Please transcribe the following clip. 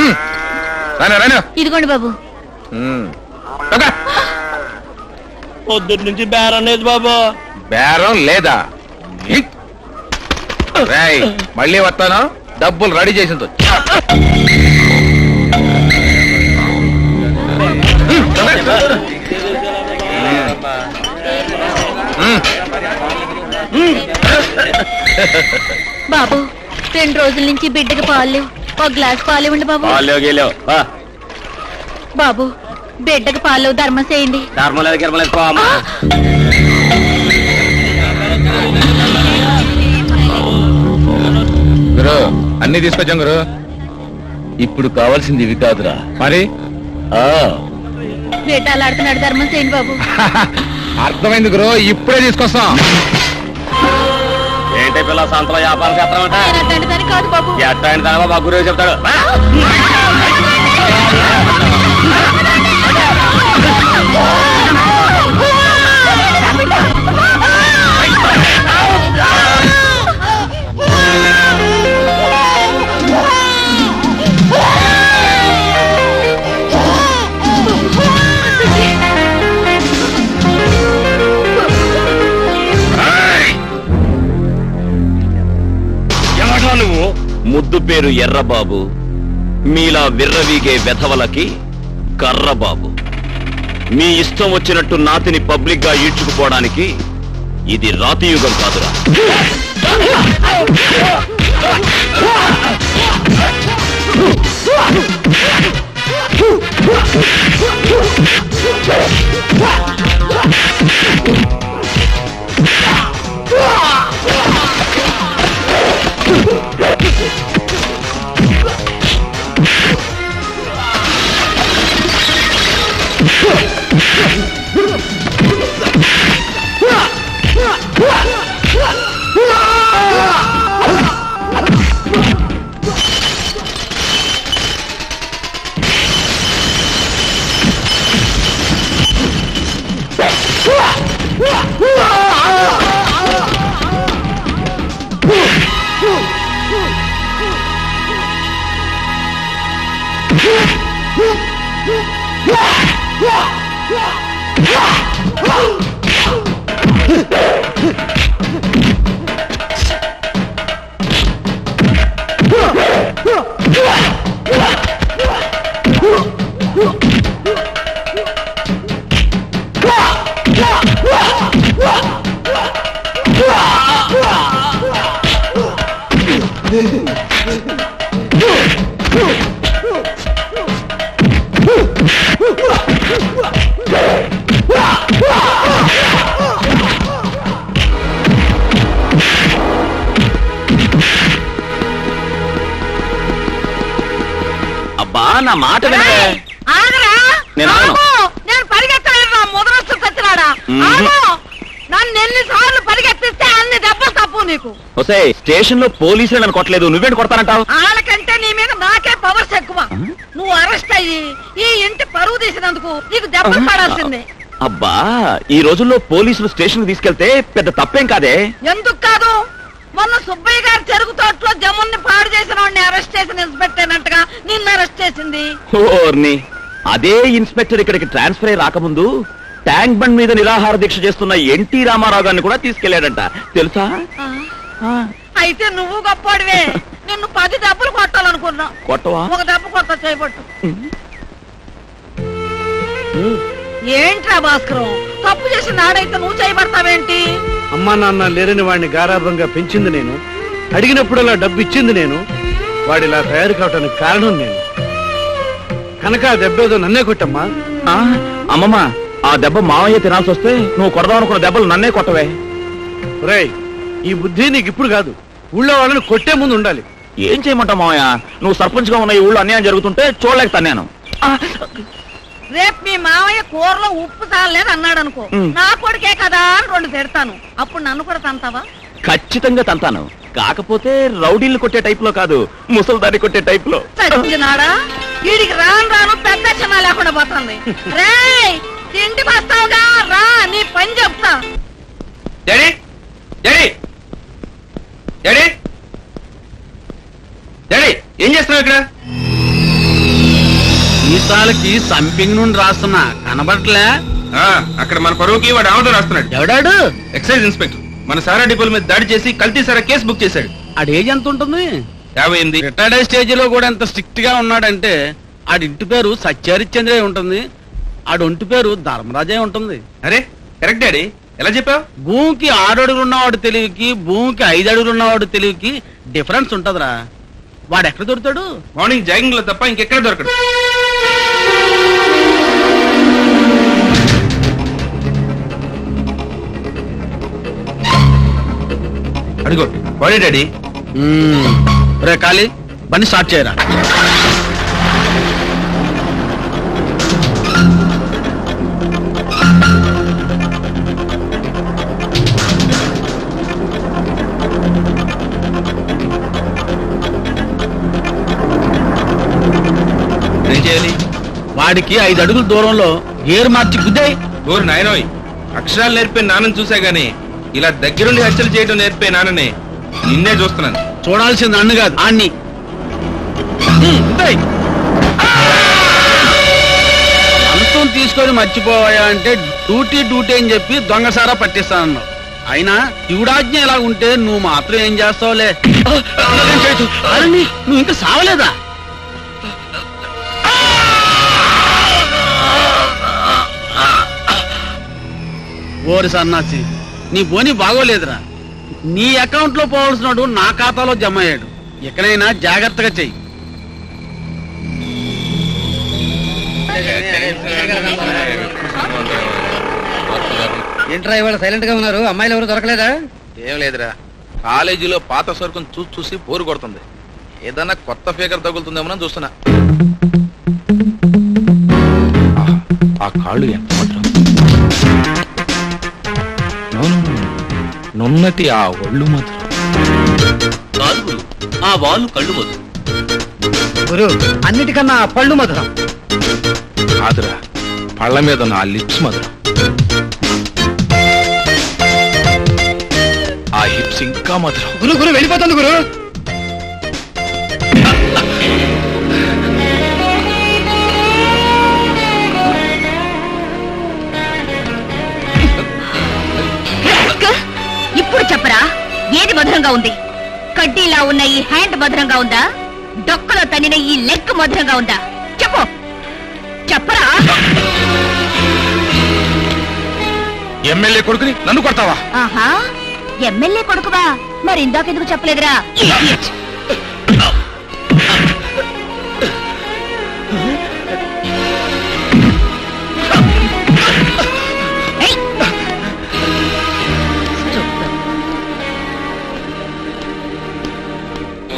ఉమ్. రాను రాను. ఇదిగోండి బాబు. పొద్దున్న నుంచి బేరం లేదు బాబు. బేరం లేదా. రేయ్, మళ్ళీ వస్తాను? డబ్బులు రెడీ చేసింది బాబు రెండు రోజుల నుంచి బిడ్డకి పాలు. ఒక గ్లాస్ పాలు ఇవ్వండి బాబు. బాబు బిడ్డకి పాలు ధర్మం చేయండి. ధర్మలేదు గిర్మలేదు పో అమ్మా. గురు అన్ని తీసుకొచ్చాం గురు. ఇప్పుడు కావాల్సింది ఇవి కాదురా. మరి? ఆ. బిడ్డ అలాడుతున్నాడు ధర్మం చేయండి బాబు. అర్థమైంది గురు ఇప్పుడే తీసుకొస్తాం. ఏంటి పిల్ల సంతలో వ్యాపారం చేస్తామంట నేను అట్లాంటి దాన్ని కాదు బాబు. ఎట్టా అయిన దాని బాబు గురువు చెప్తాడు ముద్దు పేరు ఎర్రబాబు మీలా విర్రవీగే వెధవలకి కర్రబాబు. మీ ఇష్టం వచ్చినట్టు నాతిని పబ్లిక్గా ఈడ్చుకుపోవడానికి ఇది రాతియుగం కాదురా. అబ్బా మాట వినవే ఆగరా. నేను ఆగను. ఆగు! నేను పరిగెత్తలేదురా ముదరస్తు సచ్చినాడా మ్మ్. ఆగు! నన్ను ఎన్నిసార్లు పరిగెత్తిస్తే అన్ని దెబ్బలు తప్పు నీకు. ఒసే స్టేషన్లో పోలీసులు నన్ను కొట్టలేదు. నువ్వేంటి కొడతానంటావు? వాళ్ళకంటే నీ మీద నాకే పవర్స్ ఎక్కువ. నువ్వు అరెస్ట్ అయ్యి ఈ ఇంటి పరువు తీసినందుకు నీకు దెబ్బలు పడాల్సిందే. అబ్బా ఈ రోజుల్లో పోలీసులు స్టేషన్ తీసుకెళ్తే పెద్ద తప్పేం కాదే? ఎందుకు కాదు? మొన్న సుబ్బయ్య గారి చెరుకు తోటలో జమున్ని పాడు చేసిన వాడిని అరెస్ట్ చేసిన ఇన్స్పెక్టర్ అన్నట్టుగా నిన్ను అరెస్ట్ చేసింది. ఓర్ని అదే ఇన్స్పెక్టర్ ఇక్కడికి ట్రాన్స్ఫర్ అయి రాకముందు ట్యాంక్ బండ్ మీద నిరాహార దీక్ష చేస్తున్న ఎన్టీ రామారావు గారిని కూడా తీసుకెళ్ళాడంట. తెలుసా. అయితే నువ్వు గొప్పవాడివే నిన్ను పది దెబ్బలు కొట్టాలనుకున్నా. కొట్టవా? ఒక దెబ్బ కొత్త చేయబట్టు ఏంట్రా భాస్కరం? తప్పు చేసిన నాడైతే నువ్వు చేయబడతావేంటి అమ్మా నాన్న లేరని వాడిని గారాభంగా పెంచింది నేను. అడిగినప్పుడల్లా డబ్బు ఇచ్చింది నేను. వాడిలా తయారు కావటానికి కారణం నేను. కనుక ఆ దెబ్బేదో నన్నే కొట్టమ్మా. ఆ, అమ్మమ్మ ఆ దెబ్బ మావయ్య తినాల్సి వస్తే నువ్వు కొడదాం అనుకున్న దెబ్బలు నన్నే కొట్టవే. రేయ్ ఈ బుద్ధి నీకు ఇప్పుడు కాదు. ఊళ్ళో వాళ్ళని కొట్టే ముందు ఉండాలి. ఏం చేయమంటావు మావయ్య? నువ్వు సర్పంచ్గా ఉన్న ఈ ఊళ్ళో అన్యాయం జరుగుతుంటే చూడలేక తన్నాను. రేపు మీ మావయ్య కూరలో ఉప్పు చాలేదు అన్నాడు అనుకో. నా కొడుకే కదా అని రెండు తిడతాను. అప్పుడు నన్ను కూడా తంతావా? ఖచ్చితంగా తంతాను. కాకపోతే రౌడీలు కొట్టే టైప్లో కాదు ముసల్దారి కొట్టే టైప్లో చచ్చినాడా వీడికి రాను రాను పెద్ద క్షమ లేకుండా పోతుంది. రేయ్ ఇంటికి వస్తావుగా రా నీ పని చెప్తా. డాడీ డాడీ డాడీ చేస్తున్నావు ఇక్కడ? ఈసాలకి సంపింగ్ నుండి రాస్తున్నా. కనబడట్లే? అక్కడ మన పరువుకి వాడు ఆమోదం రాస్తున్నాడు. ఎవడాడు? Excise inspector. మన సారా డిపోల మీద దాడి చేసి కల్తీ సారా కేసు బుక్ చేశాడు. ఆడి ఏజ్ ఎంత ఉంటుంది? యాభై ఎనిమిది. రిటైర్డ్ స్టేజ్లో కూడా ఎంత స్ట్రిక్ట్గా ఉన్నాడంటే ఆడి ఇంటి పేరు సత్యహరిశ్చంద్రే ఉంటుంది. ఆడి ఒంటి పేరు ధర్మరాజే ఉంటుంది. అరే కరెక్ట్ డాడీ. ఎలా చెప్పావు? భూమికి ఆరు అడుగులు ఉన్నవాడు తెలివికి భూమికి ఐదు అడుగులు ఉన్నవాడు తెలివికి డిఫరెన్స్ ఉంటదిరా. వాడు ఎక్కడ దొరుకుతాడు? మార్నింగ్ జాగింగ్లో తప్ప ఇంకెక్కడ దొరకడు. అడుగు. వాడే డాడీ. రే కాళీ బండి స్టార్ట్ చేయరా? ఏం చేయాలి? వాడికి ఐదు అడుగుల దూరంలో గేర్ మార్చి గుద్దాయి. ఊరు నాయనోయ్. అక్షరాలు నేర్పే నాన్నని చూసా గానీ ఇలా దగ్గరుండి హత్యలు చేయడం నేర్పే నాన్ననే నిన్నే చూస్తున్నాను. చూడాల్సింది అన్ను కాదు అన్ని అంతం తీసుకొని మర్చిపోయా అంటే డ్యూటీ డ్యూటీ అని చెప్పి దొంగసారా పట్టిస్తానన్నావు. అయినా శివుడాజ్ఞ ఎలా ఉంటే నువ్వు మాత్రం ఏం చేస్తావులే? నువ్వు ఇంకా సావలేదా? ఓరి సన్నాసి. నీ బోని బాగోలేదురా. నీ అకౌంట్లో పోవాల్సినాడు నా ఖాతాలో జమ అయ్యాడు. ఎక్కడైనా జాగ్రత్తగా చెయ్యి. ఏంట్రా ఇవాళ సైలెంట్గా ఉన్నారు? అమ్మాయిలు ఎవరు దొరకలేదా? ఏం లేదురా. కాలేజీలో పాత సరుకును చూసి చూసి బోరు కొడుతుంది. ఏదన్నా కొత్త ఫిగర్ తగులుతుందేమో చూస్తున్నా. ఆ కాళ్ళు ఎంత మాత్రం? నున్నటి ఆ ఒళ్ళు కాదుగురు ఆ వాళ్ళు కళ్ళు గురు అన్నిటికన్నా పళ్ళు మధురం. కాదురా పళ్ళ మీద ఆ లిప్స్ మధురం. ఆ హిప్స్ ఇంకా మధురం. గురు గురు వెళ్ళిపోతుంది గురు. చెప్పరా ఏది మధురంగా ఉంది? కడ్డీలా ఉన్న ఈ హ్యాండ్ మధురంగా ఉందా? డొక్కలో తన్నిన ఈ లెగ్ మధురంగా ఉందా? చెప్పు. చెప్పరా? ఎమ్మెల్యే కొడుకుని నన్ను కొడతావా? ఆహా ఎమ్మెల్యే కొడుకువా? మరి ఇందాకెందుకు చెప్పలేదురా?